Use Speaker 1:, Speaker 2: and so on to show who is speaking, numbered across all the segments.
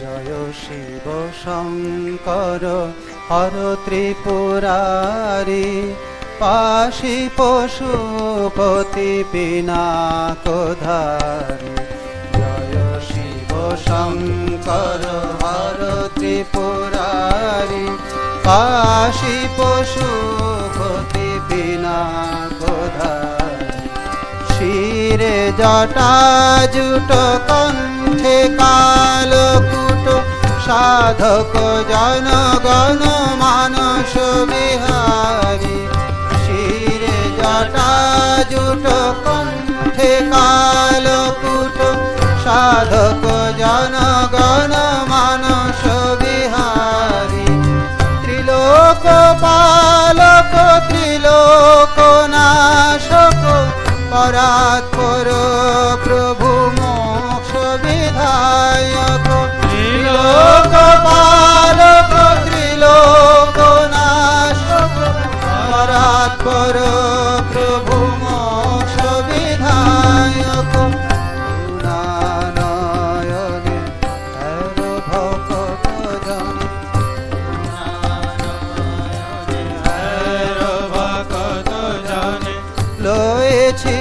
Speaker 1: জয় শিব শঙ্কর, হর ত্রিপুরারি। পাশি পশুপতি পিনাকধারী জয় শিব শঙ্কর, হর ত্রিপুরারি। পাশি পশুপতি পিনাকধারী শিরে জটা জুট কণ্ঠে কালকুট সাধক জনগণ মানস বিহারী শিরে জটা জুট কণ্ঠে কালকুট সাধক জনগণ মানস বিহারী ত্রিলোক পালক ত্রিলোক নাশক পরাৎপর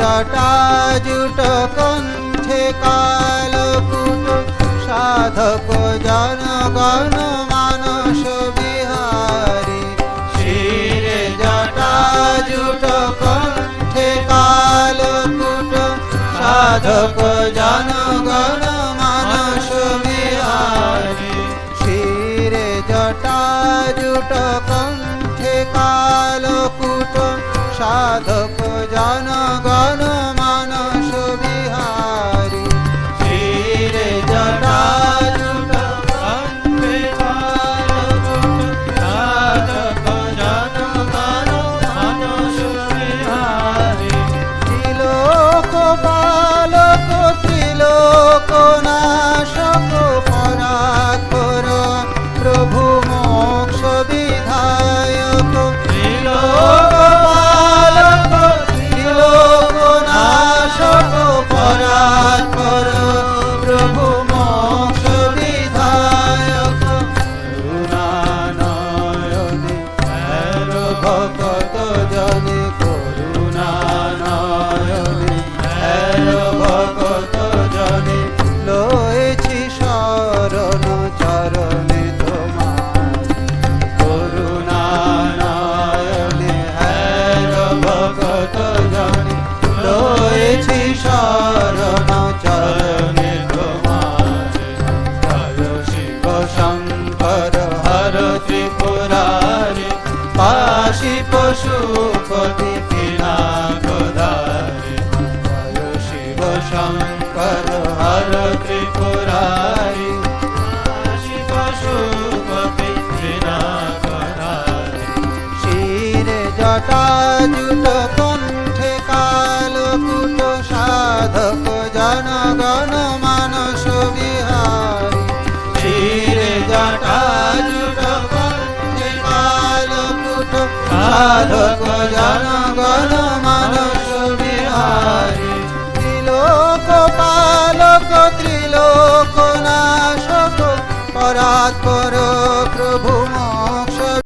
Speaker 1: জটা জুট কণ্ঠে কালকুট, সাধক জনগণ, মানস বিহারী। শিরে জটা জুট কণ্ঠে কালকুট, সাধক জনগণ, মানস বিহারী। শিরে জটা জুট কণ্ঠে কালকুট, সাধক জনগণ পাশি পশুপতি পিনাকধারী হর শিব শঙ্কর হর ত্রিপুরারি পাশি পশুপতি পিনাকধারী শিরে জটা জুট সাধক জনগণ মানস বিহারী ত্রিলোক পালক ত্রিলোক নাশক পরাৎপর প্রভু